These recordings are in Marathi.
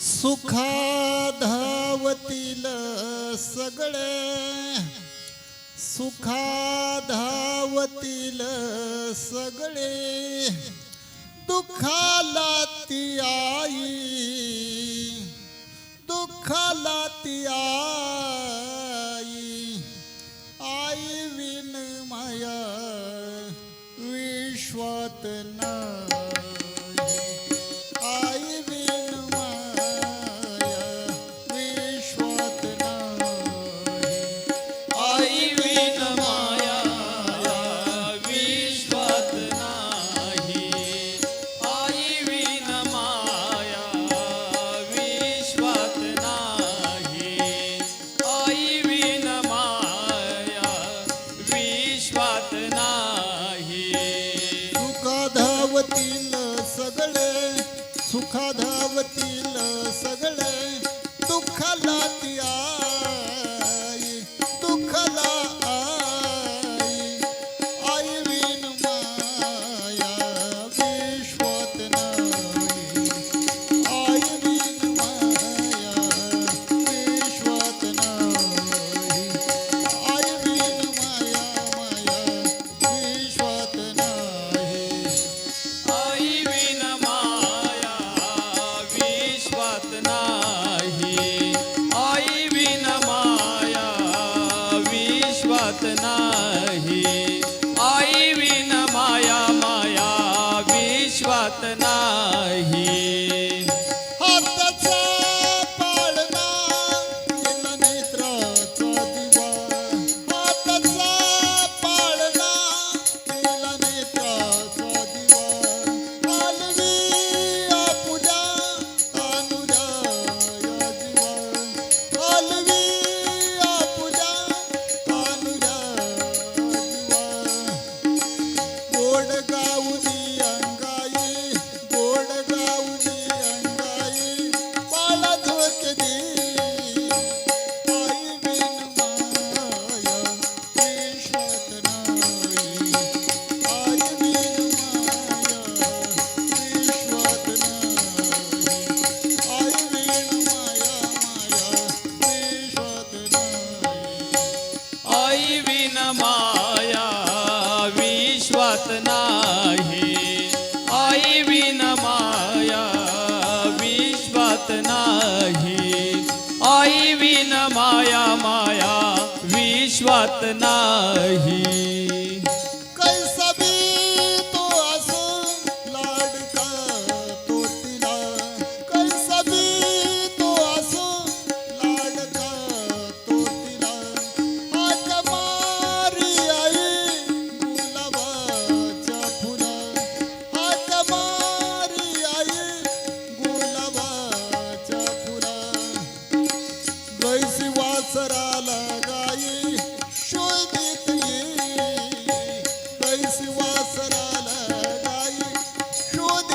सुखा धावतील सगळे सुखा धावतील ती आई दुःखाला ती आई Hum. सावतील सगळे दुःखाला सतना विश्वात नाही. आई विना माया विश्वात नाही. आई विना माया माया विश्वात नाही.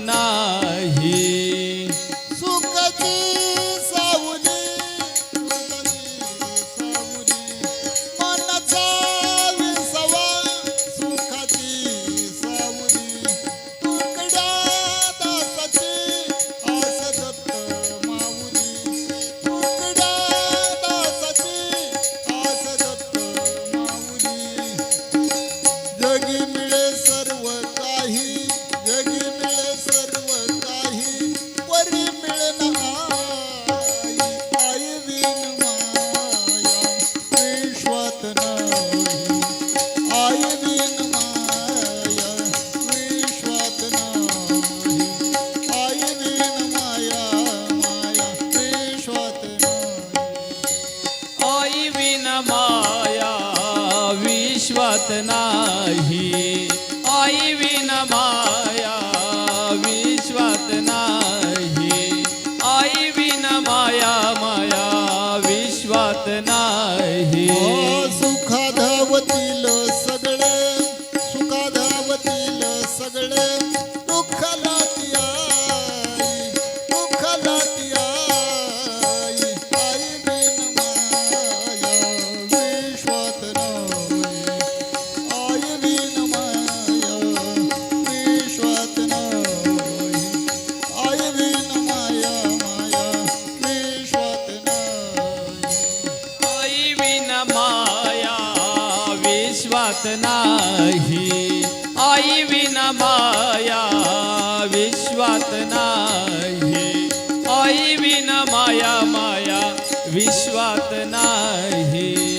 नाही. सुखची सावली सावली. मनाचा विसवा सुखाची सावली. तुकड्या दासाची आस दत्त माऊली. तुकड्या दासाची आस दत्त माऊली. जगी না जात नाही. आई विना माया विश्वात नाही. आई विना माया माया विश्वात नाही.